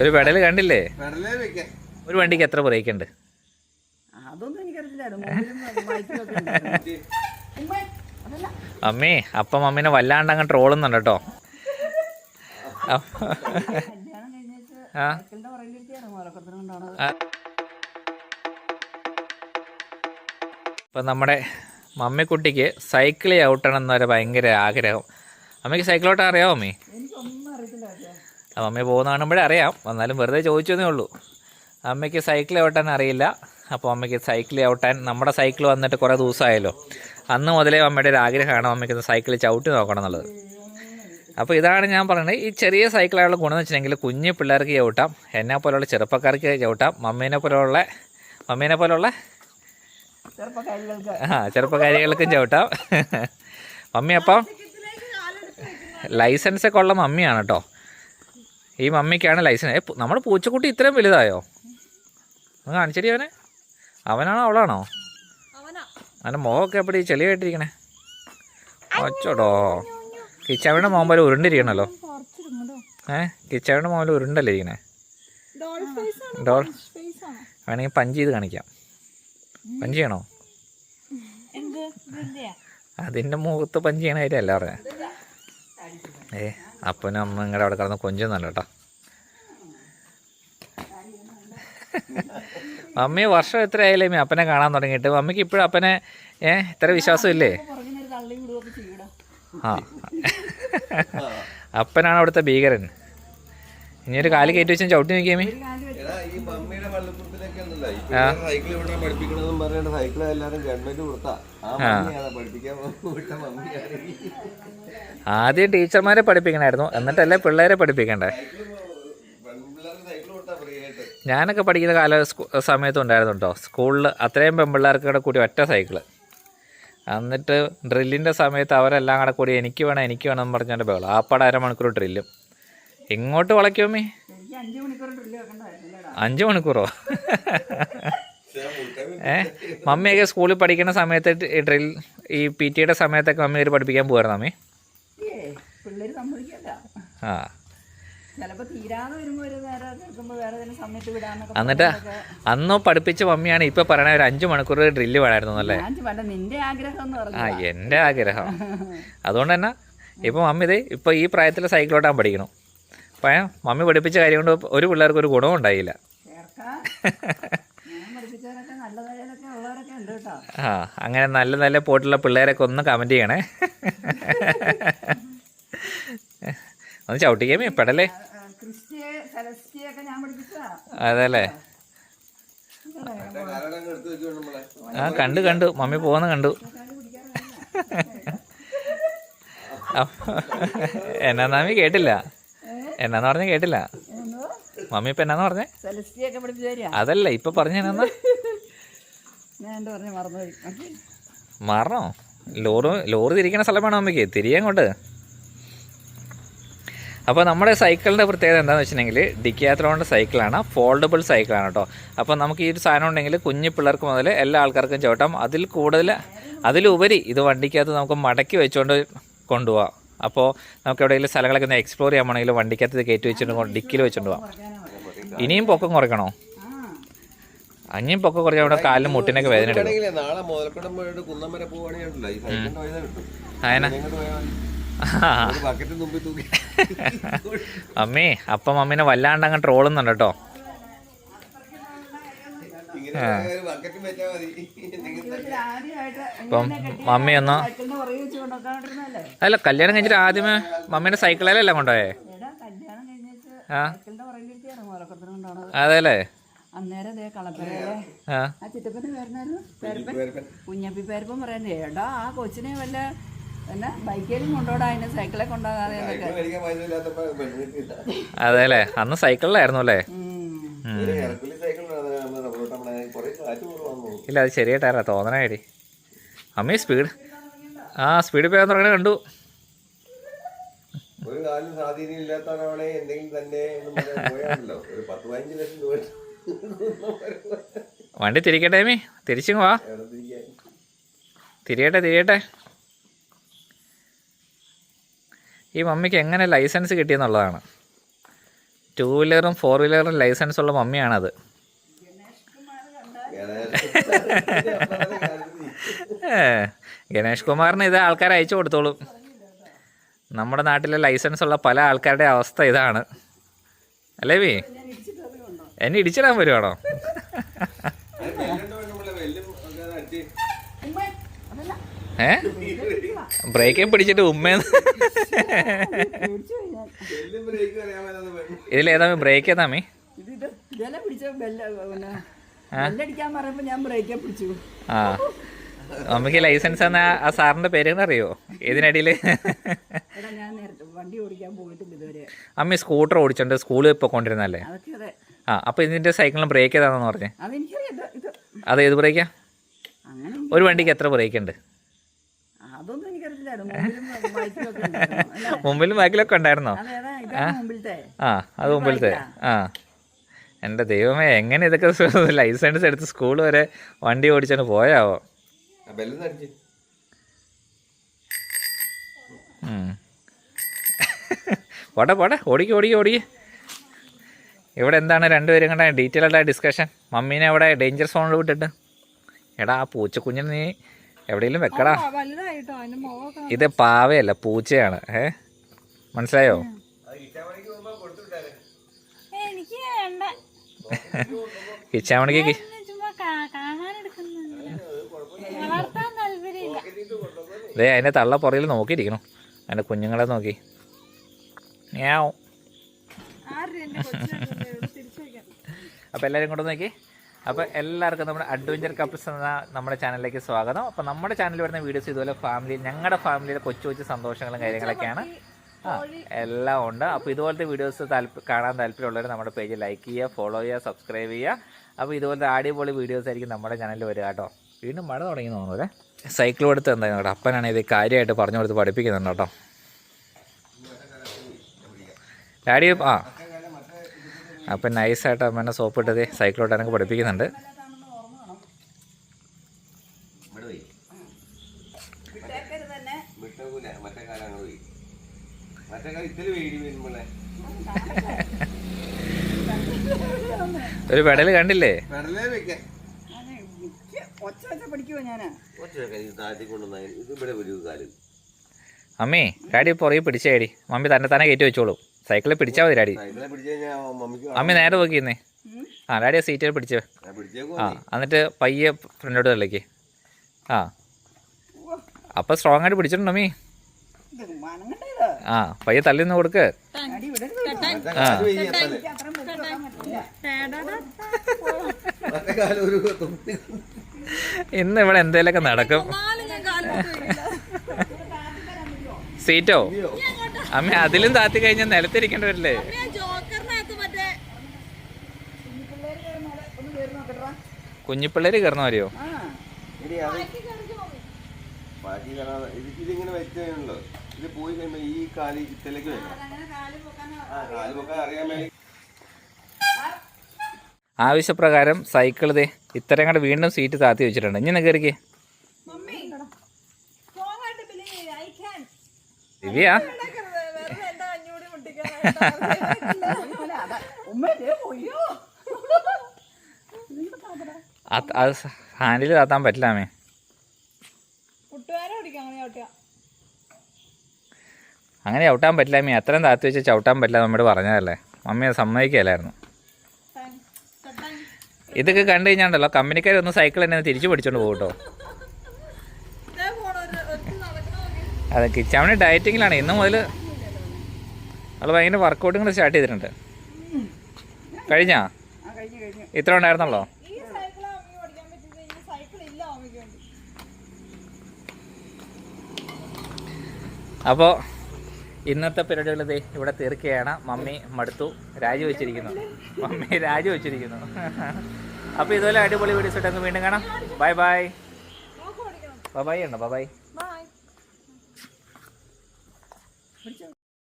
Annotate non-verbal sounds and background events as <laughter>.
ഒരു പെടൽ കണ്ടില്ലേ? പെടലേ വെക്കാം ഒരു വണ്ടിക്ക് എത്ര ബ്രേക്ക് ഉണ്ട്. അമ്മേ അപ്പം മമ്മീനെ വല്ലാണ്ട് അങ്ങ് ട്രോളുന്നുണ്ട് കേട്ടോ. ആ. ഇപ്പം നമ്മുടെ മമ്മിക്കുട്ടിക്ക് സൈക്കിൾ ചവിട്ടണം എന്നൊരു ഭയങ്കര ആഗ്രഹം. അമ്മയ്ക്ക് സൈക്കിൾ ഓട്ടാൻ അറിയാമോ അമ്മേ മമ്മി പോകുന്ന കാണുമ്പോഴേ അറിയാം. എന്നാലും വെറുതെ ചോദിച്ചതേ ഉള്ളൂ. അമ്മയ്ക്ക് സൈക്കിൾ ചവിട്ടാൻ അറിയില്ല. അപ്പോൾ അമ്മയ്ക്ക് സൈക്കിൾ ചവിട്ടാൻ നമ്മുടെ സൈക്കിൾ വന്നിട്ട് കുറേ ദിവസമായല്ലോ. അന്ന് മുതലേ അമ്മയുടെ ഒരു ആഗ്രഹമാണ് അമ്മയ്ക്ക് സൈക്കിൾ ചവിട്ടി നോക്കണം എന്നുള്ളത്. അപ്പോൾ ഇതാണ് ഞാൻ പറയുന്നത്. ഈ ചെറിയ സൈക്കിളുകളുടെ ഗുണം എന്ന് വെച്ചിട്ടുണ്ടെങ്കിൽ കുഞ്ഞു പിള്ളേർക്ക് ചവിട്ടാം. എന്നെ പോലെയുള്ള ചെറുപ്പക്കാർക്ക് ചവിട്ടാം. മമ്മീനെ പോലെയുള്ള മമ്മീനെ പോലെയുള്ള ആ ചെറുപ്പക്കാരികൾക്കും ചവിട്ടാം. മമ്മി അപ്പം? ലൈസൻസ് ഒക്കെ ഉള്ള മമ്മിയാണ് കേട്ടോ ഈ മമ്മിക്കാണ് ലൈസൻസ്. നമ്മൾ നമ്മുടെ പൂച്ചക്കുട്ടി ഇത്രയും വലുതായോ? ഒന്ന് കാണിച്ചടി അവനെ. അവനാണോ അവളാണോ? അവന്റെ മുഖമൊക്കെ എപ്പടി ചെളിയായിട്ടിരിക്കണേ? ഒച്ചോടോ. കിച്ചാവിന്റെ മോൻ പോലെ ഉരുണ്ടിരിക്കണല്ലോ. ഏ കിച്ചാവിന്റെ മോൻ പോലെ ഉരുണ്ടല്ലേ ഇരിക്കണേ? ഡോൾ വേണമെങ്കിൽ പഞ്ച് ചെയ്ത് കാണിക്കാം. പഞ്ച് ചെയ്യണോ അതിന്റെ മുഖത്ത് പഞ്ച് ചെയ്യണ കാര്യമല്ല പറയാ ഏ അപ്പനും അമ്മ നിങ്ങളുടെ അവിടെ കിടന്ന് കൊഞ്ചൊന്നല്ല കേട്ടോ. മമ്മി വർഷം എത്ര ആയാലേ മീ അപ്പനെ കാണാൻ തുടങ്ങിയിട്ട്? മമ്മിക്ക് ഇപ്പോഴും അപ്പനെ ഏ ഇത്ര വിശ്വാസം ഇല്ലേ പുറകിനൊരു തള്ളി വിടുകയൊക്കെ ചെയ്യൂടാ? ആ. അപ്പനാണ് അവിടുത്തെ ഭീകരൻ. ഇനി ഒരു കാൽ കയറ്റി വെച്ചാൽ ചവിട്ടി നോക്കിയാമി. ആദ്യം ടീച്ചർമാരെ പഠിപ്പിക്കണായിരുന്നു. എന്നിട്ടല്ലേ പിള്ളേരെ പഠിപ്പിക്കണ്ടേ? ഞാനൊക്കെ പഠിക്കുന്ന കാല സമയത്തും സമയത്ത് ഉണ്ടായിരുന്നു കേട്ടോ സ്കൂളിൽ അത്രയും പെൺപിള്ളേർക്ക് കൂടെ കൂടി ഒറ്റ സൈക്കിൾ. എന്നിട്ട് ഡ്രില്ലിന്റെ സമയത്ത് അവരെല്ലാം കൂടെ കൂടി എനിക്ക് വേണം എനിക്ക് വേണം എന്ന് പറഞ്ഞാൽ ബഹളം. ആപ്പാട് അരമണിക്കൂർ ഡ്രില്ലും. ഇങ്ങോട്ട് വളയ്ക്കോമേ അഞ്ചു മണിക്കൂറോ? ഏ? മമ്മിയൊക്കെ സ്കൂളിൽ പഠിക്കുന്ന സമയത്ത് ഡ്രിൽ ഈ പി ടിയുടെ സമയത്തൊക്കെ മമ്മി ഒരു പഠിപ്പിക്കാൻ പോകായിരുന്നു ആ. വിടാന്നൊക്കെ എന്നിട്ട് അന്ന് പഠിപ്പിച്ച മമ്മിയാണ് ഇപ്പൊ പറയണ ഒരു അഞ്ചു മണിക്കൂർ ഡ്രില്ല് വേണമായിരുന്നു അല്ലേ ആ എന്റെ എന്റെ ആഗ്രഹം. അതുകൊണ്ട് തന്നെ ഇപ്പൊ മമ്മി ഇത് ഇപ്പൊ ഈ പ്രായത്തിൽ സൈക്കിൾ ഓട്ടാൻ പഠിക്കണം. അപ്പം മമ്മി പഠിപ്പിച്ച കാര്യം കൊണ്ട് ഒരു പിള്ളേർക്ക് ഒരു ഗുണവും ഉണ്ടായില്ല. ആ അങ്ങനെ നല്ല നല്ല പോട്ടുള്ള പിള്ളേരൊക്കെ ഒന്ന് കമന്റ് ചെയ്യണേ. ഒന്ന് ചവിട്ടിക്കാമേ പെടലേ. അതെല്ലേ? ആ കണ്ടു കണ്ടു. മമ്മി പോകുന്ന കണ്ടു. എന്നാ നാമി കേട്ടില്ല? എന്നാന്ന് പറഞ്ഞ കേട്ടില്ല. മമ്മി ഇപ്പൊ എന്നാന്ന് പറഞ്ഞേ? അതല്ല ഇപ്പൊ പറഞ്ഞ എന്നാ. മാറണോ ലോറ് ലോറി തിരിക്കണ സ്ഥലമാണ് മമ്മിക്ക്? തിരിയാൻ കൊണ്ട് അപ്പോൾ നമ്മുടെ സൈക്കിളിന്റെ പ്രത്യേകത എന്താണെന്ന് വെച്ചിട്ടുണ്ടെങ്കിൽ ഡിക്കാത്രോണിന്റെ സൈക്കിളാണ് ഫോൾഡബിൾ സൈക്കിളാണ് കേട്ടോ. അപ്പോൾ നമുക്ക് ഈ ഒരു സാധനം ഉണ്ടെങ്കിൽ കുഞ്ഞു പിള്ളേർക്ക് മുതൽ എല്ലാ ആൾക്കാർക്കും ചവിട്ടാം. അതിൽ കൂടുതൽ അതിലുപരി ഇത് വണ്ടിക്കകത്ത് നമുക്ക് മടക്കി വെച്ചുകൊണ്ട് കൊണ്ടുപോകാം അപ്പോൾ നമുക്ക് എവിടെയെങ്കിലും സ്ഥലങ്ങളൊക്കെ ഒന്ന് എക്സ്പ്ലോർ ചെയ്യാൻ വേണമെങ്കിൽ വണ്ടിക്കകത്ത് കയറ്റി വെച്ചിട്ട് ഡിക്കിൽ വെച്ചിട്ട് പോകാം ഇനിയും പൊക്കം കുറയ്ക്കണോ? അഞ്ഞും പൊക്കം കുറച്ച് അവിടെ കാലിലും മുട്ടിനൊക്കെ വേദന എടുക്കും <laughs> അമ്മേ അപ്പം അമ്മീനെ വല്ലാണ്ട് അങ്ങ് ട്രോളുന്നുണ്ട് കേട്ടോ ഇങ്ങനെ പോയാൽ ഒരു ബക്കറ്റും വെച്ചാൽ മതി എന്തെങ്കിലും ജീവിതത്തിൽ ആദ്യമായിട്ട് അപ്പം ഇങ്ങനെ കെട്ടി മമ്മി ഒന്ന് അല്ല കല്യാണം കഴിഞ്ഞിട്ട് ആദ്യമേ മമ്മിയുടെ സൈക്കിളിലല്ല കൊണ്ടുപോയേ? എടാ കല്യാണം കഴിഞ്ഞിട്ട് ആ. അതെല്ലേ അന്നേരം ദേ കളപ്പുരയിലെ ആ. പേരപ്പൻ. കുഞ്ഞപ്പി പേരപ്പൻ പറയുന്നത് ഏടാ ആ കൊച്ചിനെ വല്ല എന്നാ ബൈക്കേലും കൊണ്ടോടാ അതിനെ സൈക്കിളെ കൊണ്ടുപോകാതെ. അതെല്ലേ അന്ന് സൈക്കിളിലായിരുന്നു അല്ലേ ഉം. ഒരു ഹെർക്കുലി സൈക്കിൾ റബ്ബറോട്ട് നമ്മളെ കുറേ കാറ്റ് കുറവാന്ന് തോന്നുന്നു ഇല്ല അത് ചെറിയ ടയറാണ് തോന്നണേടി അമ്മേ സ്പീഡ് ആ സ്പീഡ് പോകാൻ തുടങ്ങണ കണ്ടു. ഒരു കാലം എന്തെങ്കിലും തന്നെ ഒരു പത്ത് പതിനഞ്ച് ലക്ഷം രൂപ. വണ്ടി തിരിക്കട്ടെ അമ്മി. തിരിച്ചു വാ. തിരിയട്ടെ തിരിയട്ടെ. ഈ മമ്മിക്ക് എങ്ങനെ ലൈസൻസ് കിട്ടിയെന്നുള്ളതാണ്. ടു വീലറും ഫോർ വീലറും ലൈസൻസ് ഉള്ള മമ്മിയാണത്. ഗണേഷ് കുമാറിന് ഇത് ആൾക്കാർ അയച്ചു കൊടുത്തോളും. നമ്മുടെ നാട്ടിലെ ലൈസൻസ് ഉള്ള പല ആൾക്കാരുടെ അവസ്ഥ ഇതാണ്. അല്ലേ വി? എന്നെ ഇടിച്ചിടാൻ വരുവാണോ? ഏ? ബ്രേക്കേ പിടിച്ചിട്ട് ഉമ്മേന്ന്. ഇതിലേതാ ബ്രേക്ക് ഏതാ മീ ആ. മമ്മിക്ക് ലൈസൻസ് എന്ന ആ. സാറിന്റെ പേര് അറിയോ? ഇതിനിടയിൽ അമ്മി സ്കൂട്ടർ ഓടിച്ചോണ്ട് സ്കൂളിൽ ഇപ്പൊ കൊണ്ടിരുന്നല്ലേ ആ അപ്പൊ ഇതിന്റെ സൈക്കിളിന് ബ്രേക്ക് ഏതാണെന്ന് പറഞ്ഞേ? അത് ഏത് ബ്രേക്കാ ഒരു വണ്ടിക്ക് എത്ര ബ്രേക്ക് ഉണ്ട്? മുമ്പിലും ബൈക്കിലൊക്കെ ഉണ്ടായിരുന്നു. ആ. അത് മുമ്പിലത്തെ. ആ. എന്റെ ദൈവമേ എങ്ങനെ ഇതൊക്കെ <laughs> ലൈസൻസ് എടുത്ത് സ്കൂൾ വരെ വണ്ടി ഓടിച്ചാണ് പോയാവോ. പോട്ടെ <laughs> പോട്ടെ ഓടിക്ക് ഓടിക്ക് ഓടിക്ക്. ഇവിടെ എന്താണ് രണ്ടുപേരും കണ്ട ഡീറ്റെയിൽ ആയിട്ട് ഡിസ്കഷൻ മമ്മീനെ അവിടെ ഡേഞ്ചർ സോണിൽ വിട്ടിട്ട്. എടാ ആ പൂച്ചക്കുഞ്ഞിനെ നീ എവിടെയെങ്കിലും വെക്കടാ. ഇത് പാവയല്ല പൂച്ചയാണ്. ഏ? മനസ്സിലായോ? <laughs> കിച്ചാമണിക്ക് അതെ അതിന്റെ തള്ള പുറകിൽ നോക്കിയിരിക്കണം. അതിന്റെ കുഞ്ഞുങ്ങളെ നോക്കി. ഞാവും അപ്പോൾ എല്ലാവരും കൂടെ നോക്കി. അപ്പോൾ എല്ലാവർക്കും നമ്മുടെ അഡ്വഞ്ചർ കപ്പിൾസ് എന്ന നമ്മുടെ ചാനലിലേക്ക് സ്വാഗതം. അപ്പോൾ നമ്മുടെ ചാനലിൽ വരുന്ന വീഡിയോസ് ഇതുപോലെ ഫാമിലി ഞങ്ങളുടെ ഫാമിലിയിലെ കൊച്ചു കൊച്ചു സന്തോഷങ്ങളും കാര്യങ്ങളൊക്കെയാണ്. എല്ലാം ഉണ്ട്. അപ്പോൾ ഇതുപോലത്തെ വീഡിയോസ് കാണാൻ താല്പര്യമുള്ളവർ നമ്മുടെ പേജ് ലൈക്ക് ചെയ്യുക ഫോളോ ചെയ്യുക സബ്സ്ക്രൈബ് ചെയ്യുക. അപ്പോൾ ഇതുപോലത്തെ അടിപൊളി വീഡിയോസ് ആയിരിക്കും നമ്മുടെ ചാനലിൽ വരിക കേട്ടോ. വീണ്ടും മഴ തുടങ്ങി തോന്നുന്നു സൈക്കിൾ കൊടുത്ത് എന്തായാലും കേട്ടോ? അപ്പനാണ് ഇത് കാര്യമായിട്ട് പറഞ്ഞു കൊടുത്ത് പഠിപ്പിക്കുന്നുണ്ട് കേട്ടോ. ഡാഡി ആ. അപ്പം നൈസായിട്ട് അമ്മേനെ സോപ്പ് ഇട്ടത് സൈക്കിളോട്ട് പഠിപ്പിക്കുന്നുണ്ട് ഇവിടെ പോയി വിട്ടേക്കരുത് തന്നെ വിട്ടൂല മറ്റേ കാലം അങ്ങോട്ട് പോയി മറ്റേ കാലം ഇത്തിരി വേടി വരുമ്പോളെ ഒരു പെടൽ കണ്ടില്ലേ വെറുതെ വെക്കാൻ ഞാൻ മിക്ക ഒച്ച വെച്ച പഠിക്കുവോ ഞാൻ കുറച്ചൊക്കെ ഇത് താഴ്ത്തി കൊണ്ടുവന്നാൽ ഇത് ഇവിടെ പെടൽ കണ്ടില്ലേ? അമ്മേ കാടി പുറകെ പിടിച്ചേടി. മമ്മി തന്നെ തന്നെ കയറ്റി വെച്ചോളൂ. സൈക്കിളിൽ പിടിച്ചാ മതി ഡാഡി. അമ്മി നേരെ നോക്കിയിരുന്നേ ആ ഡാഡി ആ സീറ്റിൽ പിടിച്ച് ഞാൻ പിടിച്ചേക്കും ആ എന്നിട്ട് പയ്യെ ഫ്രണ്ടോട്ട് തള്ളിക്ക്. ആ. അപ്പം സ്ട്രോങ് ആയിട്ട് പിടിച്ചിട്ടുണ്ടോ മീ ആ പയ്യെ തള്ളിന്ന് കൊടുക്ക്. അടി ഇന്ന് ഇവിടെ എന്തേലൊക്കെ നടക്കും സീറ്റോ അമ്മ അതിലും താത്തി കഴിഞ്ഞാൽ നിലത്തിരിക്കേണ്ടി വരില്ലേ ജോക്കറിനകത്ത് മറ്റേ ഒന്ന് കയറി നോക്കട്ടാ കുഞ്ഞിപ്പിള്ളേര് കയറുന്ന മതിയോ ഇത് പോയി കഴിയുമ്പോ ഈ കാലി ഇത്തലേക്ക് വരണം ആ പൊക്കാൻ അറിയാൻ വേണ്ടി ആവശ്യപ്രകാരം സൈക്കിൾ ദേ ഇത്രയും കൂടെ വീണ്ടും സീറ്റ് താത്തി വെച്ചിട്ടുണ്ട്. ഇനി കയറിക്ക് ദിവ്യ? അതാ. ഹാൻഡിൽ താത്താൻ പറ്റില്ലാമേ അമ്മേ അങ്ങനെ ചവിട്ടാൻ പറ്റില്ല അമ്മേ അത്രയും താത്തി വെച്ച് ചവിട്ടാൻ പറ്റില്ല നമ്മുടെ പറഞ്ഞതല്ലേ? മമ്മി അത് സമ്മതിക്കലായിരുന്നു ഇതൊക്കെ കണ്ടു കഴിഞ്ഞാണ്ടല്ലോ കമ്പനിക്കാരൊന്ന് സൈക്കിൾ തന്നെ തിരിച്ചു പിടിച്ചോണ്ട് പോകും കേട്ടോ. ഇതേ പോണ ഒരു ഒറ്റ നടക്കണ അതെ കിച്ചാമണി ഡയറ്റിങ്ങിലാണ് ഇന്ന് മുതൽ അവൾ ഭയങ്കര വർക്കൗട്ടും കൂടെ സ്റ്റാർട്ട് ചെയ്തിട്ടുണ്ട്. കഴിഞ്ഞാ? ഇത്ര ഉണ്ടായിരുന്നല്ലോ അപ്പോൾ ഇന്നത്തെ പരിപാടികൾ ഇവിടെ തീർക്കുകയാണ്. മമ്മി മടുത്തു. രാജിവെച്ചിരിക്കുന്നു മമ്മി രാജിവെച്ചിരിക്കുന്നു അപ്പോൾ ഇതുപോലെ അടിപൊളി വീഡിയോസ് ഇട്ടങ്ങ് വീണ്ടും കാണാം. ബൈ ബൈ ബൈ ഉണ്ടോ? ബൈ